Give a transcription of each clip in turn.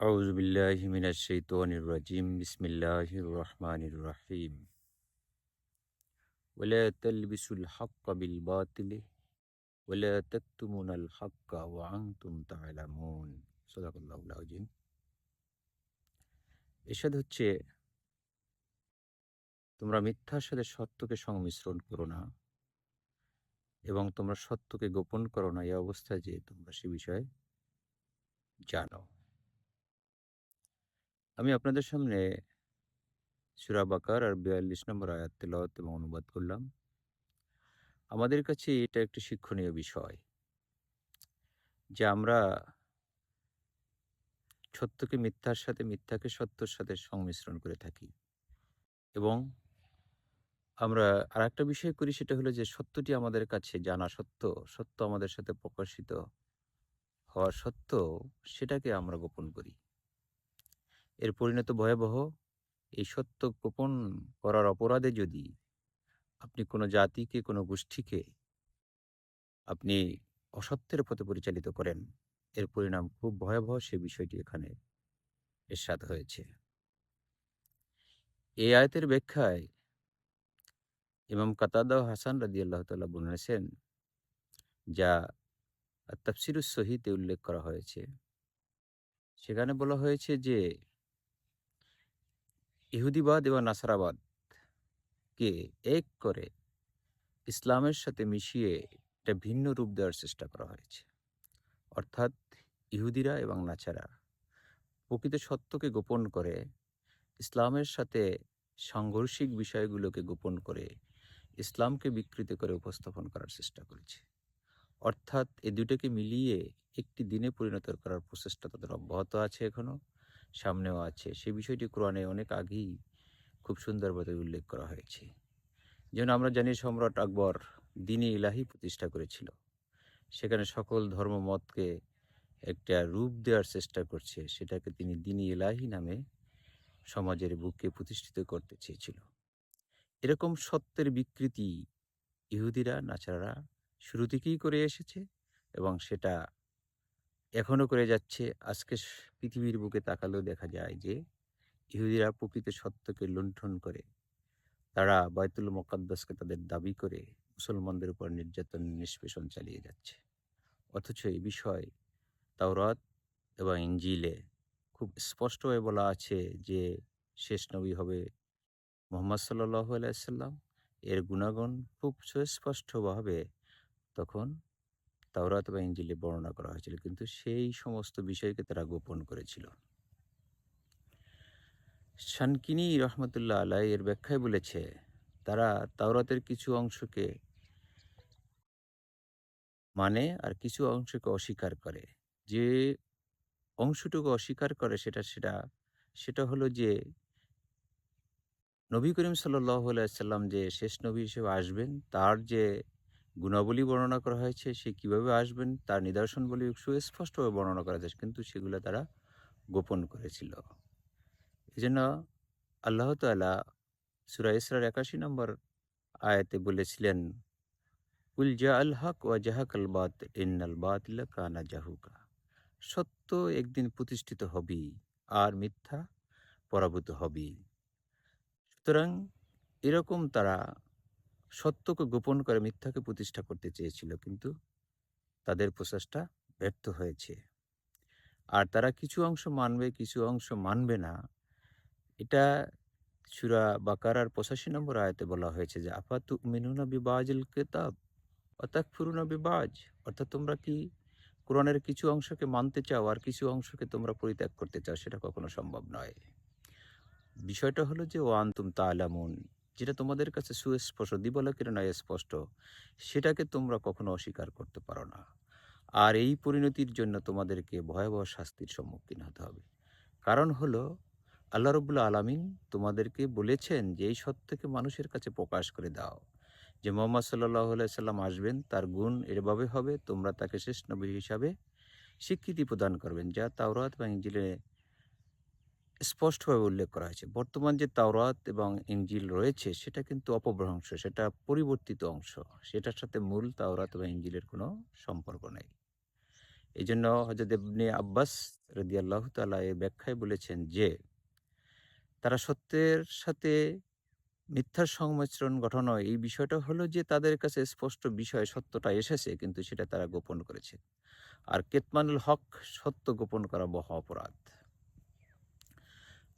أعوذ بالله من الشيطان الرجيم بسم الله الرحمن الرحيم ولا تلبسوا الحق بالباطل ولا تكتمون الحق وأنتم تعلمون صدق الله العظيم এরশাদ হচ্ছে তোমরা মিথ্যার সাথে সত্যকে সংমিশ্রণ করো না এবং তোমরা সত্যকে গোপন করো না এই অবস্থায় যে তোমরা সে বিষয়ে জানো আমি আপনাদের সামনে সুরা বাকার আর বিয়াল্লিশ নম্বর আয়াত তেলাওয়াত এবং অনুবাদ করলাম। আমাদের কাছে এটা একটি শিক্ষণীয় বিষয় যে আমরা সত্যকে মিথ্যার সাথে মিথ্যাকে সত্যর সাথে সংমিশ্রণ করে থাকি এবং আমরা আর একটা বিষয় করি সেটা হলো যে সত্যটি আমাদের কাছে জানা সত্য সত্য আমাদের সাথে প্রকাশিত হওয়া সত্ত্বেও সেটাকে আমরা গোপন করি। এর পরিণত ভয়াবহ এই সত্য গোপন করার অপরাধে যদি আপনি কোনো জাতিকে, কোনো গোষ্ঠীকে আপনি অসত্যের পথে পরিচালিত করেন, এর পরিণাম খুব ভয়াবহ সে বিষয়টি এখানে এরশাদ হয়েছে। এই আয়তের ব্যাখ্যায় ইমাম কাতাদা হাসান রাদি আল্লাহ তাল্লাহ বলেছেন যা তাফসিরুস সহিতে উল্লেখ করা হয়েছে। সেখানে বলা হয়েছে যে ইহুদিবাদ এবং নাসারাবাদকে এক করে ইসলামের সাথে মিশিয়ে একটা ভিন্ন রূপ দেওয়ার চেষ্টা করা হয়েছে। অর্থাৎ ইহুদিরা এবং নাচারা প্রকৃত সত্যকে গোপন করে, ইসলামের সাথে সাংঘর্ষিক বিষয়গুলোকে গোপন করে ইসলামকে বিকৃত করে উপস্থাপন করার চেষ্টা করেছে। অর্থাৎ এই দুটোকে মিলিয়ে একটি দিনে পরিণত করার প্রচেষ্টা তাদের অব্যাহত আছে এখনও। সামনেও আছে। সে বিষয়টি কোরআনে অনেক আগেই খুব সুন্দরভাবে উল্লেখ করা হয়েছে। যেমন আমরা জানি সম্রাট আকবর দিনে ইলাহি প্রতিষ্ঠা করেছিল। সেখানে সকল ধর্মমতকে একটা রূপ দেওয়ার চেষ্টা করছে। সেটাকে তিনি দিনী ইলাহি নামে সমাজের বুকে প্রতিষ্ঠিত করতে চেয়েছিল। এরকম সত্যের বিকৃতি ইহুদিরা নাচারারা শুরু থেকেই করে এসেছে এবং সেটা এখনও করে যাচ্ছে। আজকে পৃথিবীর বুকে তাকালেও দেখা যায় যে, ইহুদিরা প্রকৃত সত্যকে লুণ্ঠন করে। তারা বায়তুল মোকাদ্দাসকে তাদের দাবি করে মুসলমানদের উপর নির্যাতন, নিষ্পেষণ চালিয়ে যাচ্ছে। অথচ এই বিষয় তাওরাত এবং ইঞ্জিলে খুব স্পষ্ট হয়ে বলা আছে যে, শেষ নবী হবে মোহাম্মদ সাল্লাহ আলাইসাল্লাম এর গুণাগুণ খুব সুস্পষ্টভাবে তখন তাওরাত বা ইঞ্জিলে বর্ণনা করা হয়েছিল। কিন্তু সেই সমস্ত বিষয়কে তারা গোপন করেছিল। শানকিনি রহমতুল্লাহ আলাই এর ব্যাখ্যায় বলেছে, তারা তাওরাতের কিছু অংশকে মানে আর কিছু অংশকে অস্বীকার করে। যে অংশটুকু অস্বীকার করে সেটা সেটা সেটা হলো যে নবী করিম সাল্লাহ সাল্লাম যে শেষ নবী হিসেবে আসবেন, তার যে গুণাবলী বর্ণনা করা হয়েছে, সে কীভাবে আসবেন, তার নিদর্শনবলী সুস্পষ্টভাবে বর্ণনা করা যাচ্ছে কিন্তু সেগুলো তারা গোপন করেছিল। এই জন্য আল্লাহ তালা সুরা ইসরার একাশি নম্বর আয়াতে বলেছিলেন, কুল জা আল হক ওয়া জাহাক আল বাত, ইন্নাল বাতিলা কানা জাহুকা। সত্য একদিন প্রতিষ্ঠিত হবেই আর মিথ্যা পরাভূত হবেই সুতরাং এরকম তারা সত্যকে গোপন করে মিথ্যাকে প্রতিষ্ঠা করতে চেয়েছিল, কিন্তু তাদের প্রচেষ্টা ব্যর্থ হয়েছে। আর তারা কিছু অংশ মানবে, কিছু অংশ মানবে না। এটা সুরা বাকারার পঁচাশি নম্বর আয়তে বলা হয়েছে যে আপাতু মিনুনা বিবাজিল কেতাব? অর্থাৎ ফুরুনা বিবাজ? অর্থাৎ তোমরা কি কোরআনের কিছু অংশকে মানতে চাও আর কিছু অংশকে তোমরা পরিত্যাগ করতে চাও, সেটা কখনো সম্ভব নয়। বিষয়টা হলো যে ও আন্তুম তালামুন যেটা তোমাদের কাছে সুস্পষ্ট, দিবলকের নয় স্পষ্ট, সেটাকে তোমরা কখনো অস্বীকার করতে পারো না। আর এই পরিণতির জন্য তোমাদেরকে ভয়াবহ শাস্তির সম্মুখীন হতে হবে। কারণ হলো, আল্লাহ রবুল্লা আলামিন তোমাদেরকে বলেছেন যে, এই সত্যকে মানুষের কাছে প্রকাশ করে দাও। যে মোহাম্মদ সাল্লাহ সাল্লাম আসবেন, তার গুণ এভাবে হবে, তোমরা তাকে শেষ নবী হিসাবে স্বীকৃতি প্রদান করবেন। যা তাওরাত বা ইঞ্জিলে স্পষ্টভাবে উল্লেখ করা হয়েছে। বর্তমান যে তাওরাত এবং ইঞ্জিল রয়েছে, সেটা কিন্তু অপভ্রংশ, সেটা পরিবর্তিত অংশ। সেটার সাথে মূল তাওরাত বা ইঞ্জিলের কোনো সম্পর্ক নেই। এই জন্য হজরত ইবনে আব্বাস রদিয়াল্লাহ তালা এর ব্যাখ্যায় বলেছেন যে, তারা সত্যের সাথে মিথ্যার সংমিশ্রণ ঘটানো এই বিষয়টা হলো যে, তাদের কাছে স্পষ্ট বিষয় সত্যটা এসেছে, কিন্তু সেটা তারা গোপন করেছে। আর কেতমানুল হক সত্য গোপন করা মহা অপরাধ।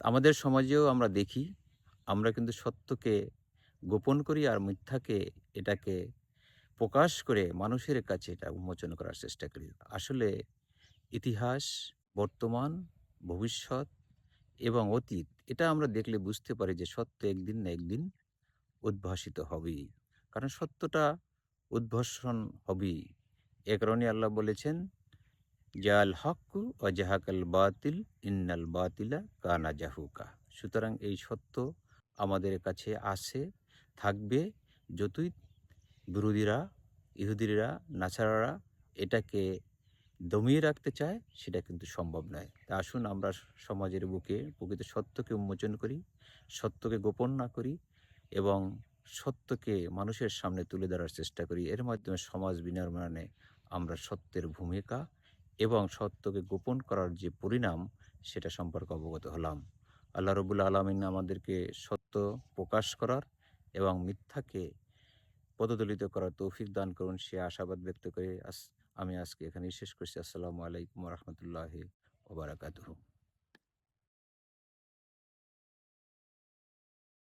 আমাদের সমাজেও আমরা দেখি, আমরা কিন্তু সত্যকে গোপন করি আর মিথ্যাকে এটাকে প্রকাশ করে মানুষের কাছে এটা উন্মোচন করার চেষ্টা করি। আসলে ইতিহাস, বর্তমান, ভবিষ্যৎ এবং অতীত, এটা আমরা দেখলে বুঝতে পারি যে সত্য একদিন না একদিন উদ্ভাসিত হবেই। কারণ সত্যটা উদ্ভাসন হবেই। এ কারণে আল্লাহ বলেছেন জাল হকু ও জাহাকাল বাতিল ইন্নাল বাতিলা কানা জাহুকা সুতরাং এই সত্য আমাদের কাছে আসে থাকবে। যতই বিরোধীরা, ইহুদিরা নাছারারা এটাকে দমিয়ে রাখতে চায়, সেটা কিন্তু সম্ভব নয়। তা আসুন আমরা সমাজের বুকে প্রকৃত সত্যকে উন্মোচন করি, সত্যকে গোপন না করি এবং সত্যকে মানুষের সামনে তুলে ধরার চেষ্টা করি। এর মাধ্যমে সমাজ বিনির্মাণে আমরা সত্যের ভূমিকা এবং সত্যকে গোপন করার যে পরিণাম, সেটা সম্পর্কে অবগত হলাম। আল্লাহ রবুল আলমিন আমাদেরকে সত্য প্রকাশ করার এবং মিথ্যাকে পদদলিত করার তৌফিক দান করুন সে আশাবাদ ব্যক্ত করে আমি আজকে এখানেই শেষ করছি। আসসালামু আলাইকুম রহমতুল্লাহ ওবরাকাতুহু